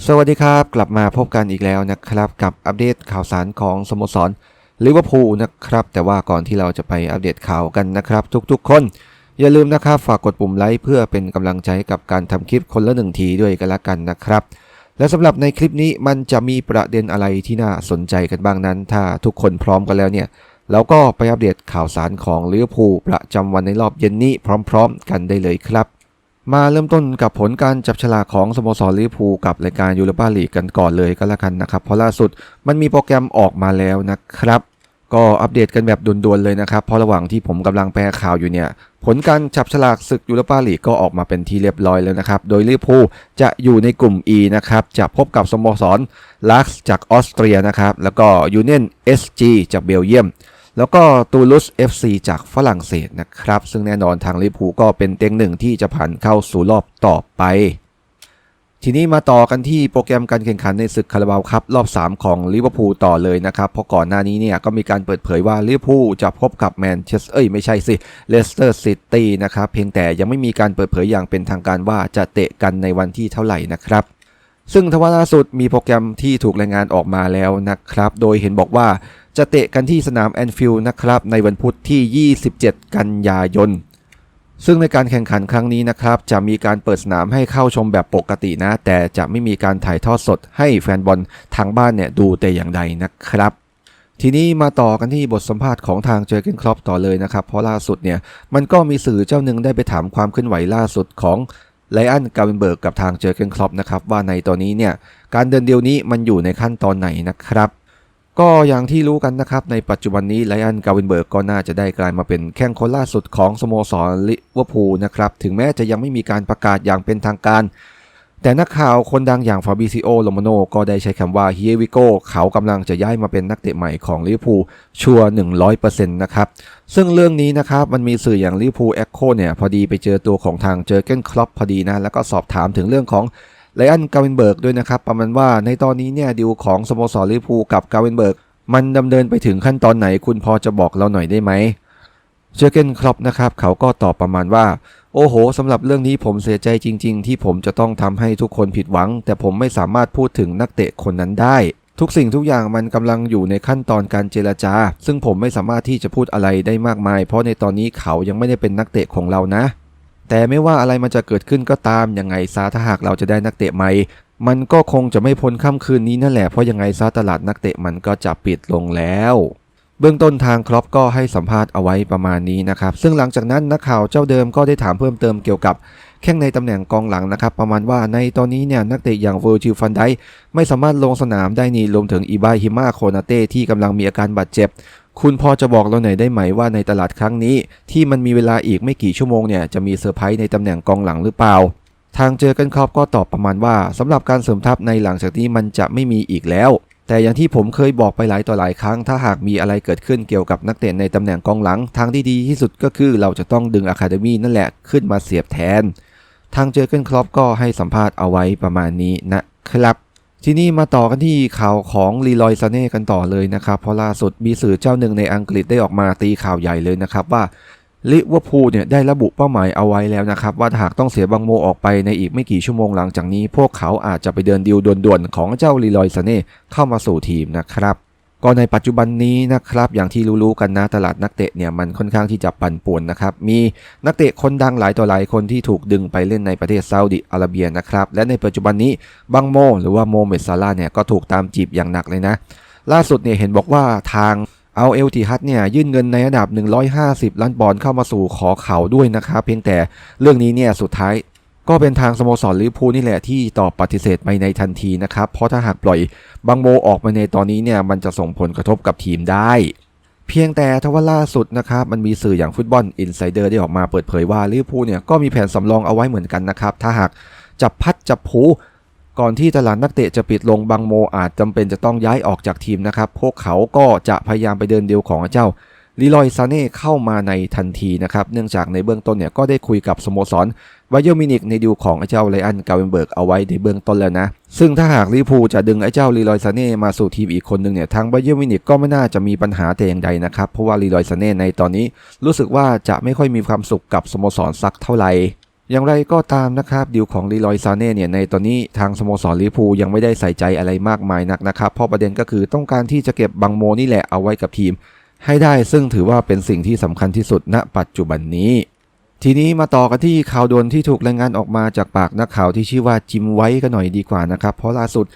สวัสดีครับ กลับมาพบกันอีกแล้วนะครับ กับอัปเดตข่าวสารของสโมสรลิเวอร์พูลนะครับ แต่ว่าก่อนที่เราจะไปอัปเดตข่าวกันนะครับ ทุกๆ คน อย่าลืมนะครับฝากกดปุ่มไลค์เพื่อเป็นกำลังใจให้กับการทำคลิปคนละหนึ่งทีด้วยกันละกันนะครับ และสำหรับในคลิปนี้มันจะมีประเด็นอะไรที่น่าสนใจกันบ้างนั้น ถ้าทุกคนพร้อมกันแล้วเนี่ยเราก็ไปอัปเดตข่าวสารของลิเวอร์พูลประจำวันในรอบเย็นนี้พร้อม ๆ กันได้เลยครับ มาเริ่มต้นกับผลการจับฉลากของสโมสรลิเวอร์พูลกับรายการยูโรปาลีกกันก่อนเลยก็แล้วกันนะครับเพราะล่าสุดมันมีโปรแกรมออกมาแล้วนะครับ ก็อัปเดตกันแบบด่วนๆเลยนะครับเพราะระหว่างที่ผมกำลังแปลข่าวอยู่เนี่ย ผลการจับฉลากศึกยูโรปาลีกก็ออกมาเป็นที่เรียบร้อยแล้วนะครับ โดยลิเวอร์พูลจะอยู่ในกลุ่ม E นะครับจะพบกับสโมสรลักซ์จากออสเตรียนะครับแล้วก็ยูเนียน SG จากเบลเยียม แล้วก็ตูลุส FC จากฝรั่งเศสนะครับ ซึ่งแน่นอนทางลิเวอร์พูลก็เป็นเต็งหนึ่งที่จะผ่านเข้าสู่รอบต่อไป ทีนี้มาต่อกันที่โปรแกรมการแข่งขันในศึกคาราบาวครับรอบ 3 ของลิเวอร์พูลต่อเลยนะครับ เพราะก่อนหน้านี้เนี่ยก็มีการเปิดเผยว่าลิเวอร์พูลจะพบกับแมนเชสเอ้ยไม่ใช่สิเลสเตอร์ซิตี้นะครับเพียงแต่ยังไม่มีการเปิดเผยอย่างเป็นทางการว่าจะเตะกันในวันที่เท่าไหร่นะครับ ซึ่งทว่าล่าสุดมีโปรแกรมที่ถูกรายงานออกมาแล้วนะครับ โดยเห็นบอกว่าจะเตะกันที่สนามแอนฟิลด์นะครับ ในวันพุธที่ 27 กันยายน ซึ่งในการแข่งขันครั้งนี้นะครับ จะมีการเปิดสนามให้เข้าชมแบบปกตินะ แต่จะไม่มีการถ่ายทอดสดให้แฟนบอลทางบ้านเนี่ยดูแต่อย่างใดนะครับทีนี้มาต่อกันที่บทสัมภาษณ์ของทางเจอเกนครอปต่อเลยนะครับ เพราะล่าสุดเนี่ยมันก็มีสื่อเจ้าหนึ่งได้ไปถามความเคลื่อนไหวล่าสุดของ ไลอันกาเวนเบิร์กกับทางเจอเกนครอปนะครับว่าในตอนนี้เนี่ยการเดินเดียวนี้มันอยู่ในขั้นตอนไหนนะครับ ก็อย่างที่รู้กันนะครับในปัจจุบันนี้ไลอันกาวินเบิร์กก็น่าจะได้กลายมาเป็นแข้งคนล่าสุดของสโมสรลิเวอร์พูลนะครับถึงแม้จะยังไม่มีการประกาศอย่างเป็นทางการ แต่นักข่าวคนดังอย่างฟาบิซิโอโลมาโนก็ได้ใช้คำว่าเฮียวิโกเขากำลังจะย้ายมาเป็นนักเตะใหม่ของลิเวอร์พูลชัวร์100%นะครับ ซึ่งเรื่องนี้นะครับมันมีสื่ออย่างลิเวอร์พูลแอคโคเนี่ยพอดีไปเจอตัวของทางเจอเกนคลอปพอดีนะ แล้วก็สอบถามถึงเรื่องของไลอันกาวินเบิร์กด้วยนะครับ ประมาณว่าในตอนนี้เนี่ยดีลของสโมสรลิเวอร์พูลกับกาวินเบิร์กมันดำเนินไปถึงขั้นตอนไหนคุณพอจะบอกเราหน่อยได้ไหม เจอเกนครอปนะครับเขาก็ตอบประมาณว่า โอ้โหสำหรับเรื่องนี้ผมเสียใจจริง ๆ ที่ผมจะต้องทำให้ทุกคนผิดหวัง แต่ผมไม่สามารถพูดถึงนักเตะคนนั้นได้ ทุกสิ่งทุกอย่างมันกำลังอยู่ในขั้นตอนการเจรจา ซึ่งผมไม่สามารถที่จะพูดอะไรได้มากมาย เพราะในตอนนี้เขายังไม่ได้เป็นนักเตะของเรานะ แต่ไม่ว่าอะไรมันจะเกิดขึ้นก็ตามยังไงซาถ้าหากเราจะได้นักเตะใหม่มันก็คงจะไม่พ้นค่ำคืนนี้นั่นแหละเพราะยังไงซาตลาดนักเตะมันก็จะปิดลงแล้ว เบื้องต้นทางครอปก็ให้สัมภาษณ์เอาไว้ประมาณนี้นะครับ ซึ่งหลังจากนั้นนักข่าวเจ้าเดิมก็ได้ถามเพิ่มเติมเกี่ยวกับแข้งในตำแหน่งกองหลังนะครับ ประมาณว่าในตอนนี้เนี่ยนักเตะอย่างเวอร์จิลฟันไดไม่สามารถลงสนามได้นี่รวมถึงอีบาฮิมาโคนาเต้ที่กำลังมีอาการบาดเจ็บ คุณพอจะบอกเราหน่อยได้ไหมว่าในตลาดครั้งนี้ ที่มันมีเวลาอีกไม่กี่ชั่วโมงเนี่ยจะมีเซอร์ไพรส์ในตำแหน่งกองหลังหรือเปล่าทางเจอกันครอปก็ตอบประมาณว่าสำหรับการเสริมทัพในหลังจากนี้มันจะไม่มีอีกแล้ว แต่อย่างที่ผมเคยบอกไปหลายต่อหลายครั้ง ถ้าหากมีอะไรเกิดขึ้นเกี่ยวกับนักเตะในตำแหน่งกองหลัง ทางที่ดีที่สุดก็คือเราจะต้องดึงอะคาเดมี่นั่นแหละขึ้นมาเสียบแทน ทางเจอเกนครอปก็ให้สัมภาษณ์เอาไว้ประมาณนี้นะครับ ทีนี้มาต่อกันที่ข่าวของลีลอยซาเน่กันต่อเลยนะครับ เพราะล่าสุดมีสื่อเจ้าหนึ่งในอังกฤษได้ออกมาตีข่าวใหญ่เลยนะครับว่า ลิเวอร์พูลเนี่ยได้ระบุเป้าหมายเอาไว้แล้วนะครับ ว่าหากต้องเสียบังโมออกไปในอีกไม่กี่ชั่วโมงหลังจากนี้ พวกเขาอาจจะไปเดินดิวด่วนๆ ของเจ้าลีลอยซาเน่เข้ามาสู่ทีมนะครับก็ในปัจจุบันนี้นะครับอย่างที่รู้ๆกันนะตลาดนักเตะเนี่ยมันค่อนข้างที่จะปั่นป่วนนะครับมีนักเตะคนดังหลายต่อหลายคนที่ถูกดึงไปเล่นในประเทศซาอุดิอาระเบียนะครับและในปัจจุบันนี้บังโม หรือว่าโมเมดซาลาเนี่ยก็ถูกตามจีบอย่างหนักเลยนะ ล่าสุดเนี่ยเห็นบอกว่าทาง เอาเอลติฮัดเนี่ยยื่นเงินในระดับ 150 ล้านปอนด์เข้ามาสู่ขอเขาด้วยนะครับเพียงแต่เรื่องนี้เนี่ยสุดท้ายก็เป็นทางสโมสรลิเวอร์พูลนี่แหละที่ตอบปฏิเสธไปในทันทีนะครับ เพราะถ้าหากปล่อยบังโมออกมาในตอนนี้เนี่ยมันจะส่งผลกระทบกับทีมได้ เพียงแต่ทว่าล่าสุดนะครับมันมีสื่ออย่างฟุตบอลอินไซเดอร์ได้ออกมาเปิดเผยว่าลิเวอร์พูลเนี่ยก็มีแผนสำรองเอาไว้เหมือนกันนะครับ ถ้าหากจับพัดจับผู ก่อนที่ตลาดนักเตะจะปิดลงบังโมอาจจำเป็นจะต้องย้ายออกจากทีมนะครับ พวกเขาก็จะพยายามไปเดินเดียวของเจ้าลีลอยซาเน่เข้ามาในทันทีนะครับ เนื่องจากในเบื้องต้นเนี่ยก็ได้คุยกับสโมสรไบเยอร์มินิกในดีลของไอ้เจ้าไลอันกาเวนเบิร์กเอาไว้ในเบื้องต้นแล้วนะ ซึ่งถ้าหากลิพูจะดึงไอ้เจ้าลีลอยซาเน่มาสู่ทีมอีกคนหนึ่งเนี่ยทางไบเยอร์มินิกก็ไม่น่าจะมีปัญหาแต่อย่างใดนะครับ เพราะว่าลีลอยซาเน่ในตอนนี้รู้สึกว่าจะไม่ค่อยมีความสุขกับสโมสรสักเท่าไหร่ อย่างไรก็ตามนะครับดิวของลีลอยซาเน่เนี่ยในตอนนี้ทางสโมสรลิพูยังไม่ได้ใส่ใจอะไรมากมายนักนะครับ เพราะประเด็นก็คือต้องการที่จะเก็บบังโมนี่แหละเอาไว้กับทีม ให้ได้ซึ่งถือว่าเป็นสิ่งที่สำคัญที่สุดณ ปัจจุบันนี้ ทีนี้มาต่อกันที่ข่าวด่วนที่ถูกรายงานออกมาจากปากนักข่าวที่ชื่อว่าจิมไว้กันหน่อยดีกว่านะครับเพราะล่าสุด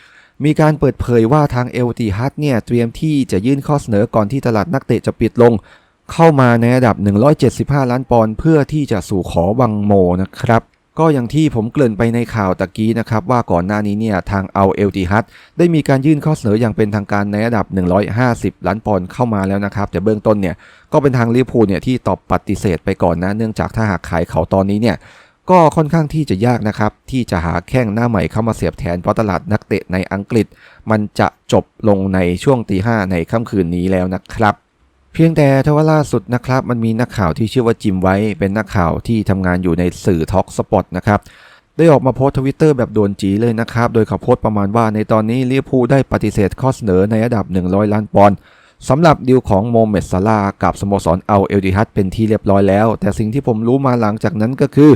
มีการเปิดเผยว่าทางเอลตีฮัตเนี่ยเตรียมที่จะยื่นข้อเสนอก่อนที่ตลาดนักเตะจะปิดลง เข้ามาในระดับ 175 ล้านปอนด์เพื่อที่จะสู่ขอบังโมนะครับ ก็อย่างที่ผมเกริ่นไปในข่าวตะกี้นะครับ ว่าก่อนหน้านี้เนี่ยทางเอาเอลติฮัตได้มีการยื่นข้อเสนออย่างเป็นทางการในระดับ 150 ล้านปอนด์เข้ามาแล้วนะครับ แต่เบื้องต้นเนี่ยก็เป็นทางลิเวอร์พูลเนี่ยที่ตอบปฏิเสธไปก่อนนะเนื่องจากถ้าหากขายเขาตอนนี้เนี่ยก็ค่อนข้างที่จะยากนะครับ ที่จะหาแข้งหน้าใหม่เข้ามาเสียบแทนเพราะตลาดนักเตะในอังกฤษ มันจะจบลงในช่วงตีห้าในค่ำคืนนี้แล้วนะครับ เพียงแต่ทว่าล่าสุดนะครับ มันมีนักข่าวที่ชื่อว่าจิมไว้ เป็นนักข่าวที่ทำงานอยู่ในสื่อท็อกสปอตนะครับได้ออกมาโพสทวิตเตอร์แบบโดนจีเลยนะครับ โดยเขาโพสต์ประมาณว่าในตอนนี้ลิเวอร์พูลได้ปฏิเสธข้อเสนอในระดับ 100 ล้านปอนด์สำหรับดีลของโมเมดซาลากับสโมสรเอาเอลดิฮัตเป็นที่เรียบร้อยแล้ว แต่สิ่งที่ผมรู้มาหลังจากนั้นก็คือ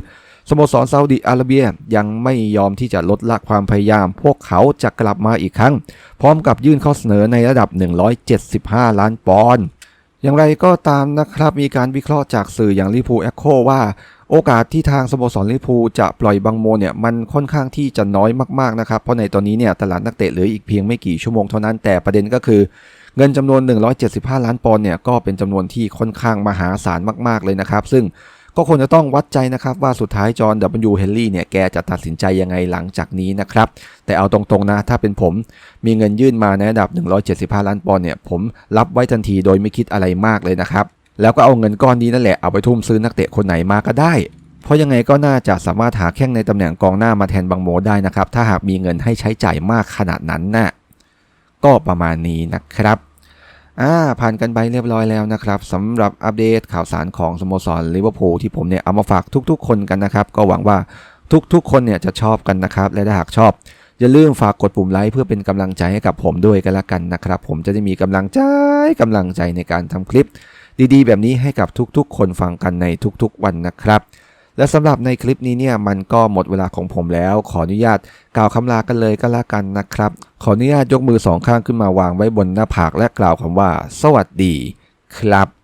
สโมสรซาอุดิอาระเบียยังไม่ยอมที่จะลดละความพยายาม พวกเขาจะกลับมาอีกครั้ง พร้อมกับยื่นข้อเสนอในระดับ 175 ล้านปอนด์ อย่างไรก็ตามนะครับมีการวิเคราะห์จากสื่ออย่างลิพูเอคโคว่าโอกาสที่ทางสโมสรลิพูจะปล่อยบังโมเนี่ยมันค่อนข้างที่จะน้อยมากๆนะครับ เพราะในตอนนี้เนี่ยตลาดนักเตะเหลืออีกเพียงไม่กี่ชั่วโมงเท่านั้นแต่ประเด็นก็คือ เงินจำนวน 175 ล้านปอนด์เนี่ยก็เป็นจำนวนที่ค่อนข้างมหาศาลมาก ๆเลยนะครับ ซึ่ง ก็ควรจะต้องวัดใจนะครับว่าสุดท้ายจอห์นดับเบิลยูเฮนรี่เนี่ยแกจะตัดสินใจยังไงหลังจากนี้นะครับ แต่เอาตรงๆนะ ถ้าเป็นผมมีเงินยื่นมาในระดับ 175 ล้านปอนด์เนี่ยผมรับไว้ทันทีโดยไม่คิดอะไรมากเลยนะครับ แล้วก็เอาเงินก้อนนี้นั่นแหละเอาไปทุ่มซื้อนักเตะคนไหนมาก็ได้ เพราะยังไงก็น่าจะสามารถหาแข้งในตำแหน่งกองหน้ามาแทนบังโมได้นะครับถ้าหากมีเงินให้ใช้จ่ายมากขนาดนั้นนะ่ะก็ประมาณนี้นะครับ อ่าผ่านกันไปเรียบร้อยแล้วนะครับสำหรับอัปเดตข่าวสารของสโมสรลิเวอร์พูลที่ผมเนี่ยเอามาฝากทุกๆ คนกันนะครับ ก็หวังว่าทุกๆ คนเนี่ยจะชอบกันนะครับ และถ้าหากชอบ อย่าลืมฝากกดปุ่มไลค์เพื่อเป็นกำลังใจให้กับผมด้วยกันละกันนะครับ ผมจะได้มีกำลังใจกำลังใจในการทำคลิป ดีๆ แบบนี้ให้กับทุกๆ คนฟังกันในทุกๆวันนะครับ และสำหรับในคลิปนี้เนี่ยมันก็หมดเวลาของผมแล้ว ขออนุญาตกล่าวคำลากันเลยก็แล้วกันนะครับ ขออนุญาตยกมือสองข้างขึ้นมาวางไว้บนหน้าผากและกล่าวคำว่า สวัสดี ครับ